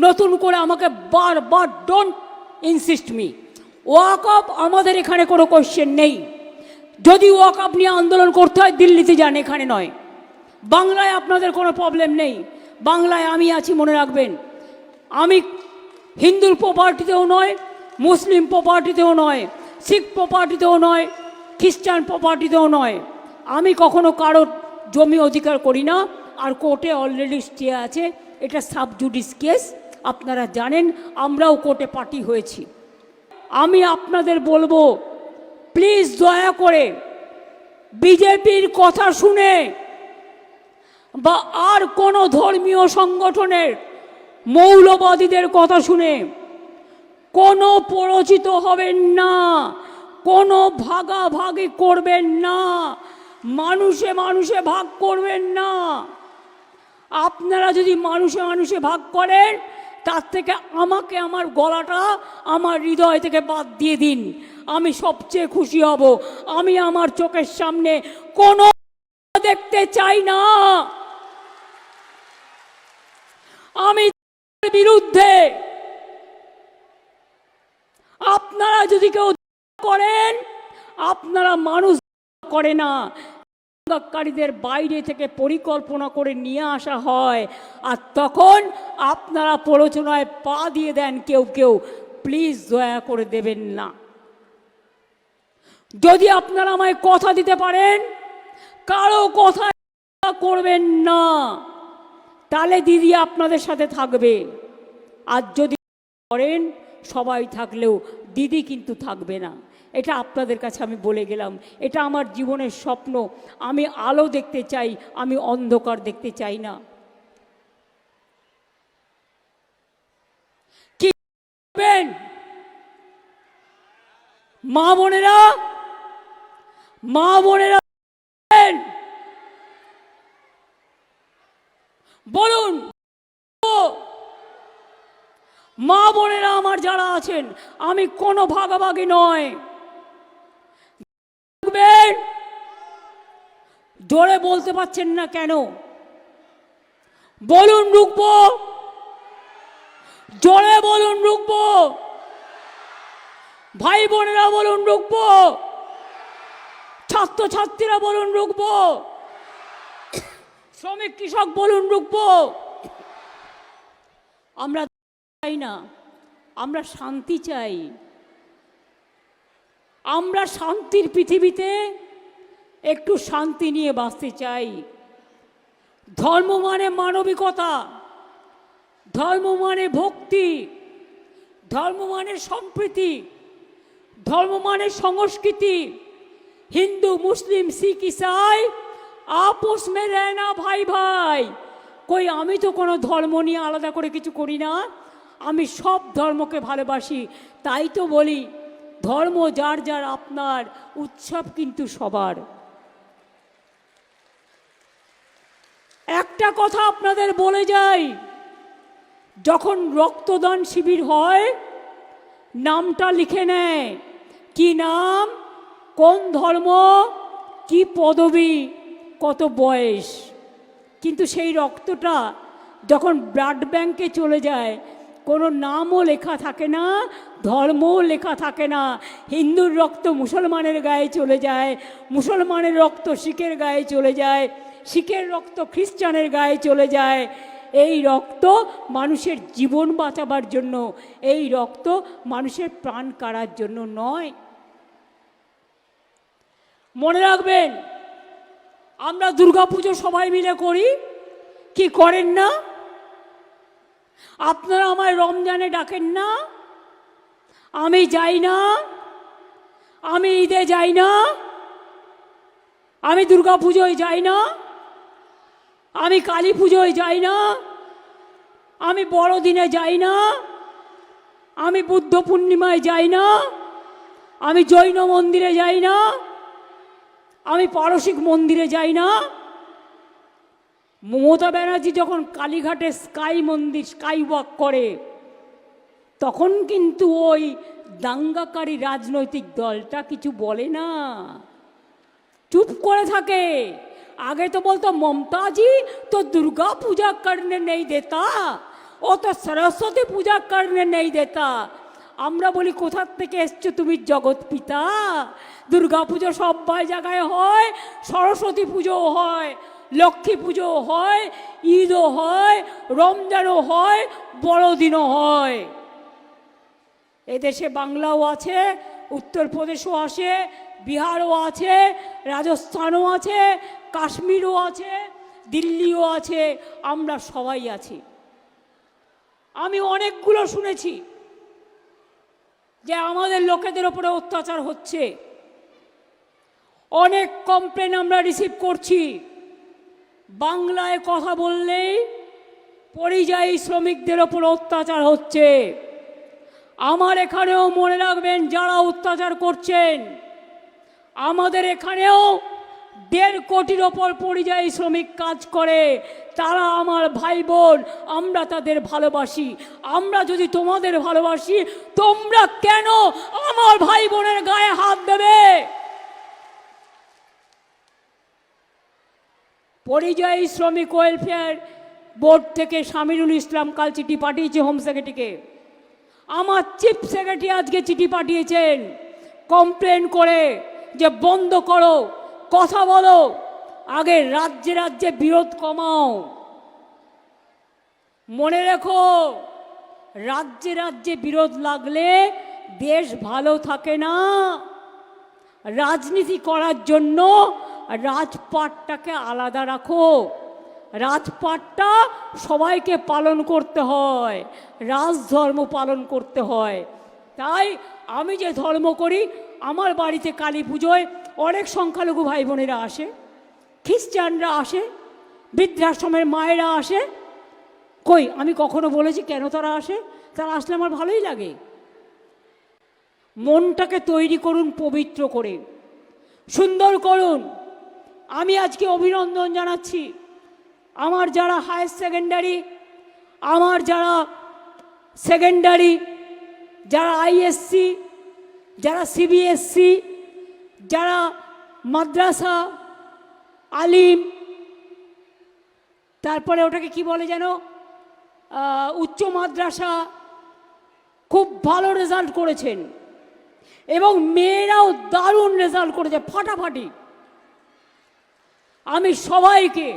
নতুন করে আমাকে বারবার don't insist me walk up আমাদের এখানে কোনো কোশ্চেন নেই। যদি ওয়াক আপ নিয়ে আন্দোলন করতে হয়, দিল্লিতে যান, এখানে নয়। বাংলায় আপনাদের কোনো প্রবলেম নেই। বাংলায় আমি আছি, মনে রাখবেন। আমি হিন্দুর প্রপার্টিতেও নয়, মুসলিম প্রপার্টিতেও নয়, শিখ প্রপার্টিতেও নয়, খ্রিস্টান প্রপার্টিতেও নয়। আমি কখনো কারোর জমি অধিকার করি না। আর কোর্টে অলরেডি স্টে আছে। এটা সাবজুডিস কেস আপনারা জানেন, আমরাও কোর্টে পার্টি হয়েছি। আমি আপনাদের বলব প্লিজ দয়া করে বিজেপির কথা শুনে বা আর কোনো ধর্মীয় সংগঠনের মৌলবাদীদের কথা শুনে কোনো পরিচিত হবেন না, কোনো ভাগাভাগি করবেন না, মানুষে মানুষে ভাগ করবেন না। আপনারা যদি মানুষে মানুষে ভাগ করেন তার থেকে আমাকে আমার গলাটা আমার হৃদয় থেকে বাদ দিয়ে দিন। আমি সবচেয়ে খুশি হব। আমি আমার চোখের সামনে কোনো দেখতে চাই না। আমি বিরুদ্ধে। আপনারা যদি কেউ করেন, আপনারা মানুষ করে না। কারীদের বাইরে থেকে পরিকল্পনা করে নিয়ে আসা হয়। আর তখন আপনারা প্ররোচনায় পা দিয়ে দেন কেউ কেউ, প্লিজ দয়া করে দেবেন না। যদি আপনারা আমায় কথা দিতে পারেন, কারও কথা করবেন না, তাহলে দিদি আপনাদের সাথে থাকবে। আর যদি করেন সবাই থাকলেও দিদি কিন্তু থাকবে না এটা আপনাদের কাছে আমি বলে গেলাম এটা আমার জীবনের স্বপ্ন আমি আলো দেখতে চাই, আমি অন্ধকার দেখতে চাই না? মা বোনেরা মা বোনেরা, বলেন। বলুন মা বোনেরা আমার যারা আছেন, আমি কোনো ভাগাভাগি নয়। জোরে বলতে পারছেন না কেন? বলুন রুকবো। জোরে বলুন রুকবো। ভাই বোনেরা বলুন রুকবো। ছাত্র ছাত্রীরা বলুন রুকবো। শ্রমিক কৃষক বলুন রুকবো। আমরা চাই না। আমরা শান্তি চাই। আমরা শান্তির পৃথিবীতে একটু শান্তি নিয়ে বাঁচতে চাই। ধর্ম মানে মানবিকতা, ধর্ম মানে ভক্তি, ধর্ম মানে সম্প্রীতি, ধর্ম মানে সংস্কৃতি। হিন্দু, মুসলিম, শিখ, ইসাই, আপোষ মে না ভাই ভাই। কই, আমি তো কোনো ধর্ম নিয়ে আলাদা করে কিছু করি না। আমি সব ধর্মকে ভালোবাসি, তাই তো বলি, ধর্ম যার যার আপনার উৎসব কিন্তু সবার। একটা কথা আপনাদের বলে যাই, যখন রক্তদান শিবির হয়, নামটা লিখে নেয়, কি নাম, কোন ধর্ম, কি পদবি, কত বয়স। কিন্তু সেই রক্তটা যখন ব্লাড ব্যাংকে চলে যায় কোনো নামও লেখা থাকে না, ধর্মও লেখা থাকে না। হিন্দুর রক্ত মুসলমানের গায়ে চলে যায়, মুসলমানের রক্ত শিখের গায়ে চলে যায়, শিখের রক্ত খ্রিস্টানের গায়ে চলে যায়। এই রক্ত মানুষের জীবন বাঁচাবার জন্য, এই রক্ত মানুষের প্রাণ কাড়ার জন্য নয়। মনে রাখবেন, আমরা দুর্গাপুজো সবাই মিলে করি, কি করেন না? আপনারা আমায় রমজানে ডাকেন না। আমি যাই না। আমি ঈদে যাই না। আমি দুর্গা পুজোয় যাই না। আমি কালী পুজোয় যাই না। আমি বড়দিনে যাই না। আমি বুদ্ধ পূর্ণিমায় যাই না। আমি জৈন মন্দিরে যাই না। আমি পারসিক মন্দিরে যাই না। মমতা ব্যানার্জি যখন কালীঘাটে স্কাই মন্দির স্কাই ওয়াক করে, তখন কিন্তু ওই দাঙ্গাকারী রাজনৈতিক দলটা কিছু বলে না। চুপ করে থাকে। আগে তো বলতো, মমতাজি, তো দুর্গা পূজা করনে নেই দেতা। ও তো সরস্বতী পূজা করনে নেই দেতা। আমরা বলি কোথার থেকে এসছো তুমি জগৎ পিতা? দুর্গা পুজো সব জায়গায় হয়, সরস্বতী পুজোও হয়। লক্ষ্মী পুজো হয়, ঈদও হয়, রমজানও হয়, বড়দিনও হয়। এদেশে বাংলাও আছে, উত্তরপ্রদেশও আছে, বিহারও আছে, রাজস্থানও আছে, কাশ্মীরও আছে, দিল্লিও আছে, আমরা সবাই আছি। আমি অনেকগুলো শুনেছি যে আমাদের লোকেদের ওপরে অত্যাচার হচ্ছে। অনেক কমপ্লেন আমরা রিসিভ করছি। বাংলায় কথা বললেই পরিযায়ী শ্রমিকদের ওপর অত্যাচার হচ্ছে। আমার এখানেও মনে রাখবেন যারা অত্যাচার করছেন, আমাদের এখানেও দেড় কোটির ওপর পরিযায়ী শ্রমিক কাজ করে। তারা আমার ভাই বোন আমরা তাদের ভালোবাসি। আমরা যদি তোমাদের ভালোবাসি, তোমরা কেন আমার ভাই বোনের গায়ে হাত দেবে? পরিযায়ী শ্রমিক ওয়েলফেয়ার বোর্ড থেকে শামিরুল ইসলাম কাল চিঠি পাঠিয়েছে হোম সেক্রেটারিকে আমার চিফ সেক্রেটারি আজকে চিঠি পাঠিয়েছেন। কমপ্লেন করে যে বন্ধ করো, কথা বলো, আগে রাজ্যে রাজ্যে বিরোধ কমাও। মনে রেখো, রাজ্যে রাজ্যে বিরোধ লাগলে দেশ ভালো থাকে না। রাজনীতি করার জন্য রাজপাটটাকে আলাদা রাখো। রাজপাটটা সবাইকে পালন করতে হয়, রাজধর্ম পালন করতে হয়। তাই আমি যে ধর্ম করি, আমার বাড়িতে কালী পুজোয় অনেক সংখ্যালঘু ভাই বোনেরা আসে, খ্রিস্টানরা আসে, বৃদ্ধাশ্রমের মায়েরা আসে। কই, আমি কখনো বলেছি কেন তারা আসে? তারা আসলে আমার ভালোই লাগে। মনটাকে তৈরি করুন, পবিত্র করে। সুন্দর করুন। আমি আজকে অভিনন্দন জানাচ্ছি। আমার যারা হায়ার সেকেন্ডারি আমার যারা সেকেন্ডারি যারা আইএসসি যারা সিবিএসসি যারা মাদ্রাসা, আলিম, তারপরে ওটাকে কি বলে যেন উচ্চ মাদ্রাসা খুব ভালো রেজাল্ট করেছেন। এবং মেয়েরাও দারুণ রেজাল্ট করেছে, ফাটাফাটি। আমি সবাইকে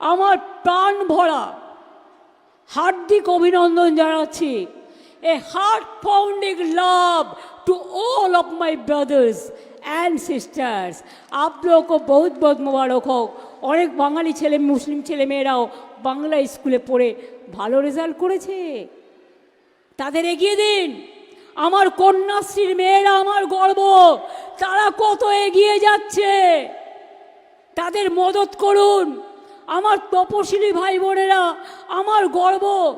আমার প্রাণ ভরা হার্দিক অভিনন্দন জানাচ্ছি a heart founding love to all of my brothers and sisters up লোক বহুত বহুত মোবারক হোক অনেক বাঙালি ছেলে মুসলিম ছেলে মেয়েরাও বাংলা স্কুলে পড়ে ভালো রেজাল্ট করেছে তাদের এগিয়ে দিন আমার কন্যাশ্রীর মেয়েরা আমার গর্ব তারা কত এগিয়ে যাচ্ছে তাদের মদত করুন। আমার তপশিলি ভাই বোনেরা আমার গর্ব।